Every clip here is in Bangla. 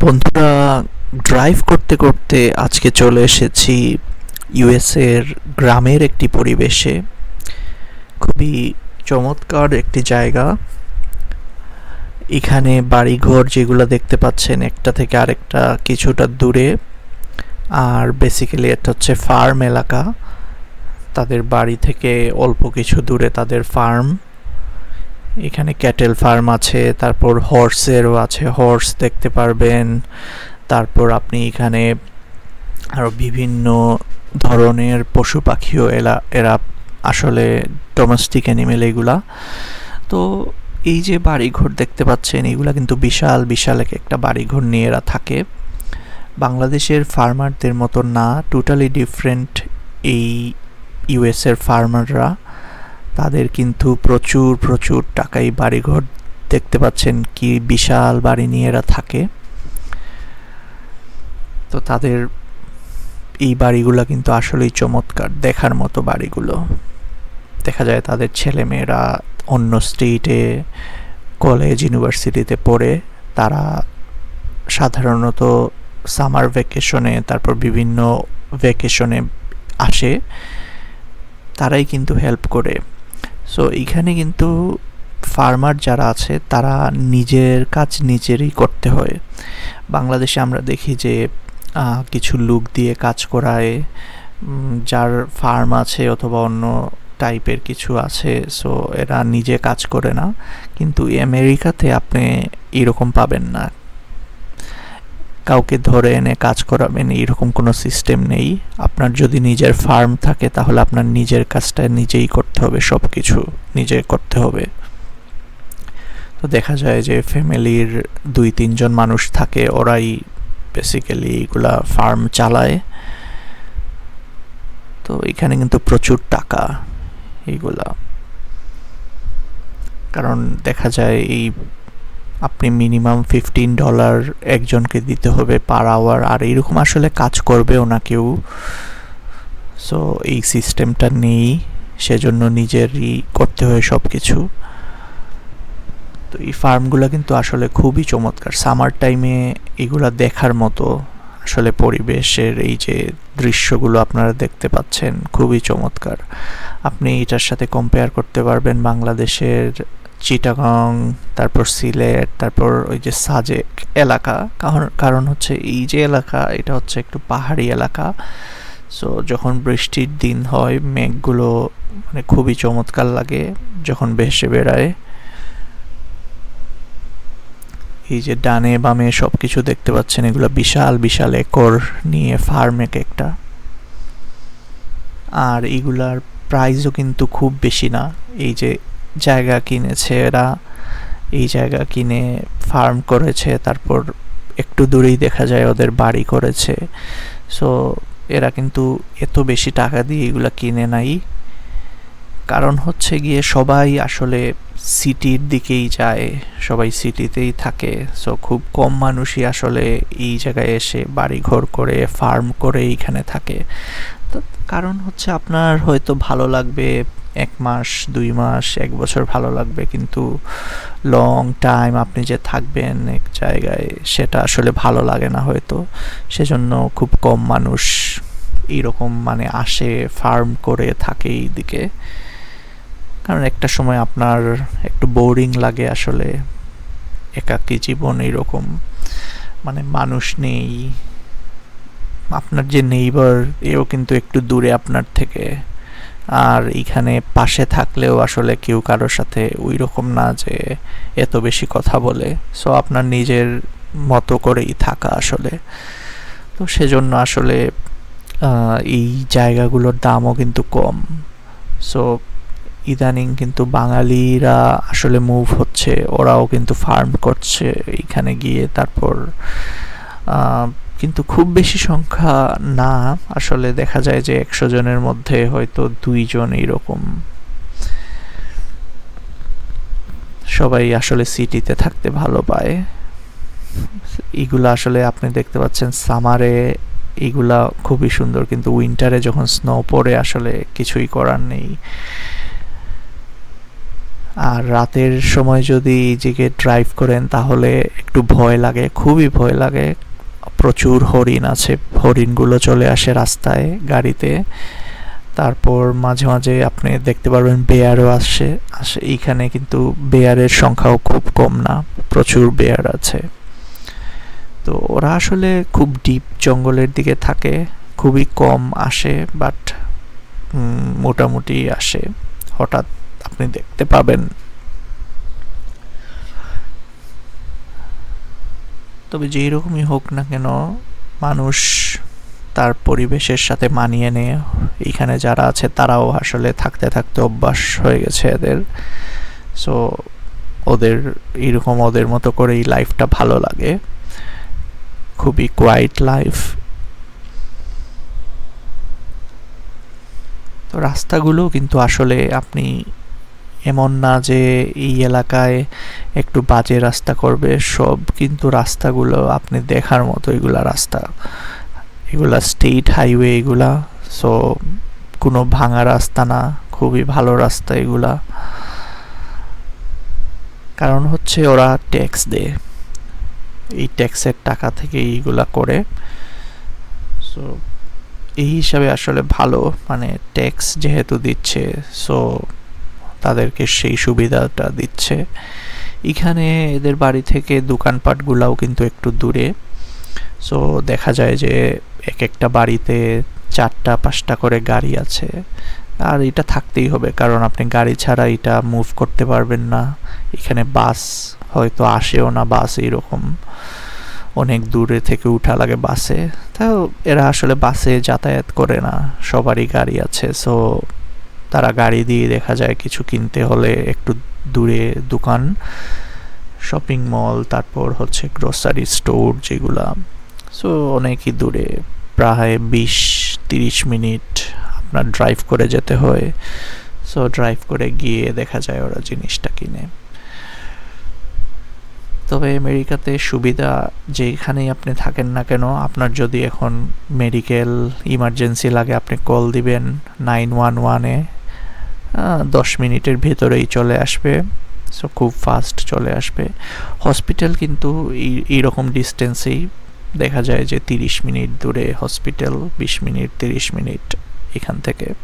বন্ধুরা ড্রাইভ করতে করতে আজকে চলে এসেছি ইউএসের গ্রামের একটি পরিবেশে। খুবই চমৎকার একটি জায়গা। এখানে বাড়িঘর যেগুলো দেখতে পাচ্ছেন, একটা থেকে আরেকটা কিছুটা দূরে। আর বেসিক্যালি এটা হচ্ছে ফার্ম এলাকা। তাদের বাড়ি থেকে অল্প কিছু দূরে তাদের ফার্ম এখানে ক্যাটেল ফার্ম আছে, তারপর হর্সেরও আছে, হর্স দেখতে পারবেন। তারপর আপনি এখানে আরও বিভিন্ন ধরনের পশু পাখিও এলা, এরা আসলে ডোমেস্টিক অ্যানিমেল এগুলা। তো এই যে বাড়িঘর দেখতে পাচ্ছেন, এগুলা কিন্তু বিশাল বিশাল এক একটা বাড়িঘর নিয়ে এরা থাকে। বাংলাদেশের ফার্মারদের মতো না টোটালি ডিফারেন্ট এই ইউএসের ফার্মাররা তাদের কিন্তু প্রচুর প্রচুর টাকাই বাড়িঘর দেখতে পাচ্ছেন কি বিশাল বাড়ি নিয়ে এরা থাকে। তো তাদের এই বাড়িগুলো কিন্তু আসলেই চমৎকার, দেখার মতো বাড়িগুলো। দেখা যায় তাদের ছেলে মেয়েরা অন্য স্টেটে, কলেজ, ইউনিভার্সিটিতে পড়ে, তারা সাধারণত সামার ভ্যাকেশনে, তারপর বিভিন্ন ভ্যাকেশনে আসে, তারাই কিন্তু হেল্প করে। সো এইখানে কিন্তু ফার্মার যারা আছে, তারা নিজের কাজ নিজেরই করতে হয়। বাংলাদেশে আমরা দেখি যে কিছু লুক দিয়ে কাজ করায় যার ফার্ম আছে অথবা অন্য টাইপের কিছু আছে সো এরা নিজে কাজ করে না। কিন্তু আমেরিকাতে আপনি এরকম পাবেন না। কাউকে ধরে এনে কাজ করাবেন, এইরকম কোনো সিস্টেম নেই। আপনার যদি নিজের ফার্ম থাকে, তাহলে আপনার নিজের কাজটা নিজেই করতে হবে সব কিছু নিজে করতে হবে। তো দেখা যায় যে ফ্যামিলির দুই, তিনজন মানুষ থাকে, ওরাই বেসিক্যালি এগুলা ফার্ম চালায়। তো এখানে কিন্তু প্রচুর টাকা এইগুলা। কারণ দেখা যায় এই আপনি মিনিমাম ফিফটিন ডলার একজনকে দিতে হবে পার আওয়ার আর এরকম আসলে কাজ করবেও না কেউ। সো এই সিস্টেমটা নেই, সেজন্য নিজেরই করতে হয় সব কিছু তো এই ফার্মগুলো কিন্তু আসলে খুবই চমৎকার। সামার টাইমে এগুলো দেখার মতো আসলে পরিবেশের এই যে দৃশ্যগুলো আপনারা দেখতে পাচ্ছেন, খুবই চমৎকার। আপনি এটার সাথে কম্পেয়ার করতে পারবেন বাংলাদেশের চিটাগং, তারপর সিলেট, তারপর ওই যে সাজেক এলাকা। কারণ কারণ হচ্ছে এই যে এলাকা, এটা হচ্ছে একটু পাহাড়ি এলাকা। সো যখন বৃষ্টির দিন হয়, মেঘগুলো মানে খুবই চমৎকার লাগে যখন ভেসে বেড়ায়। এই যে ডানে বামে সব কিছু দেখতে পাচ্ছেন, এগুলো বিশাল বিশাল একর নিয়ে ফার্ম এক একটা। আর এগুলার প্রাইসও কিন্তু খুব বেশি না। এই যে জায়গা কিনেছে, এরা এই জায়গা কিনে ফার্ম করেছে, তারপর একটু দূরেই দেখা যায় ওদের বাড়ি করেছে। সো এরা কিন্তু এত বেশি টাকা দিয়ে এগুলা কিনে নাই। কারণ হচ্ছে গিয়ে সবাই আসলে সিটির দিকেই যায়, সবাই সিটিতেই থাকে। সো খুব কম মানুষই আসলে এই জায়গায় এসে বাড়ি ঘর করে ফার্ম করে এইখানে থাকে। কারণ হচ্ছে আপনার হয়তো ভালো লাগবে এক মাস, দুই মাস, এক বছর ভালো লাগবে, কিন্তু লং টাইম আপনি যে থাকবেন এক জায়গায়, সেটা আসলে ভালো লাগে না হয়তো। সেজন্য খুব কম মানুষ এইরকম মানে আসে ফার্ম করে থাকে এই দিকে কারণ একটা সময় আপনার একটু বোরিং লাগে আসলে। একাকী জীবন এইরকম। মানে মানুষ নেই। আপনার যে নেইবার এও কিন্তু একটু দূরে আপনার থেকে। আর এখানে পাশে থাকলেও আসলে কেউ কারোর সাথে ওই রকম না যে এত বেশি কথা বলে। সো আপনার নিজের মতো করেই থাকা আসলে। তো সেজন্য আসলে এই জায়গাগুলোর দামও কিন্তু কম। সো ইদানিং কিন্তু বাঙালিরা আসলে মুভ হচ্ছে, ওরাও কিন্তু ফার্ম করছে এইখানে গিয়ে তারপর কিন্তু খুব বেশি সংখ্যা না। আসলে দেখা যায় যে একশো জনের মধ্যে হয়তো দুইজন এইরকম। সবাই আসলে সিটিতে থাকতে ভালো পায়। এগুলো আসলে আপনি দেখতে পাচ্ছেন, সামারে এগুলা খুবই সুন্দর, কিন্তু উইন্টারে যখন স্নো পড়ে আসলে কিছুই করার নেই। আর রাতের সময় যদি এই ড্রাইভ করেন, তাহলে একটু ভয় লাগে, খুবই ভয় লাগে। প্রচুর হরিণ আছে। হরিণগুলো চলে আসে রাস্তায় গাড়িতে। তারপর মাঝে মাঝে আপনি দেখতে পারবেন বেয়ারও আসে। আসে এইখানে কিন্তু বেয়ারের সংখ্যাও খুব কম না, প্রচুর বেয়ার আছে। তো ওরা আসলে খুব ডিপ জঙ্গলের দিকে থাকে, খুবই কম আসে, বাট মোটামুটি আসে। হঠাৎ আপনি দেখতে পাবেন তবে যেই রকমই হোক না কেন, মানুষ তার পরিবেশের সাথে মানিয়ে নিয়ে এইখানে যারা আছে তারাও আসলে থাকতে থাকতে অভ্যাস হয়ে গেছে এদের। সো ওদের এরকম ওদের মতো করে এই লাইফটা ভালো লাগে। খুবই কোয়াইট লাইফ তো রাস্তাগুলো কিন্তু আসলে আপনি এমন না যে এই এলাকায় একটু বাজে রাস্তা করবে, সব কিন্তু রাস্তাগুলো আপনি দেখার মতো এগুলা রাস্তা। এগুলা স্টেট হাইওয়ে এগুলা সো কোনো ভাঙা রাস্তা না, খুবই ভালো রাস্তা এগুলা। কারণ হচ্ছে ওরা ট্যাক্স দেয়। এই ট্যাক্সের টাকা থেকে এইগুলা করে। সো এই হিসাবে আসলে ভালো মানে ট্যাক্স যেহেতু দিচ্ছে সো তাদেরকে সেই সুবিধাটা দিচ্ছে। এখানে এদের বাড়ি থেকে দোকানপাটগুলাও কিন্তু একটু দূরে। সো দেখা যায় যে এক একটা বাড়িতে চারটা, পাঁচটা করে গাড়ি আছে। আর এটা থাকতেই হবে, কারণ আপনি গাড়ি ছাড়া এটা মুভ করতে পারবেন না। এখানে বাস হয়তো আসেও না, বাস এইরকম অনেক দূরে থেকে উঠা লাগে বাসে। তাও এরা আসলে বাসে যাতায়াত করে না, সবারই গাড়ি আছে। সো তারা গাড়ি দিয়ে দেখা যায় কিছু কিনতে হলে একটু দূরে দোকান শপিং মল তারপর হচ্ছে গ্রোসারি স্টোর যেগুলা। সো অনেকই দূরে, প্রায় বিশ তিরিশ মিনিট আপনার ড্রাইভ করে যেতে হয়। সো ড্রাইভ করে গিয়ে দেখা যায় ওরা জিনিসটা কিনে। তবে আমেরিকাতে সুবিধা যেখানেই আপনি থাকেন না কেন, আপনার যদি এখন মেডিকেল ইমার্জেন্সি লাগে, আপনি কল দিবেন নাইন ওয়ান ওয়ানে দশ মিনিটের ভেতরেই চলে আসবে। সো খুব ফাস্ট চলে আসবে। হসপিটাল কিন্তু এই, এইরকম ডিস্টেন্সেই দেখা যায় যে তিরিশ মিনিট দূরে হসপিটাল বিশ মিনিট, তিরিশ মিনিট এখান থেকে।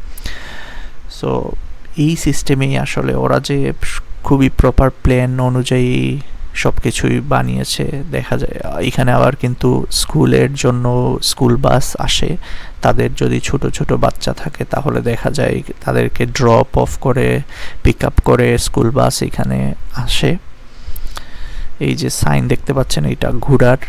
সো এই সিস্টেমেই আসলে ওরা যে খুবই প্রপার প্ল্যান অনুযায়ী সব কিছুই বানিয়েছে, দেখা যায়। এখানে আবার কিন্তু স্কুলের জন্য স্কুল বাস আসে। তাদের যদি ছোট ছোট বাচ্চা থাকে, তাহলে দেখা যায় তাদেরকে ড্রপ অফ করে পিক আপ করে স্কুল বাস এখানে আসে। এই যে সাইন দেখতে পাচ্ছেন, এটা ঘোড়ার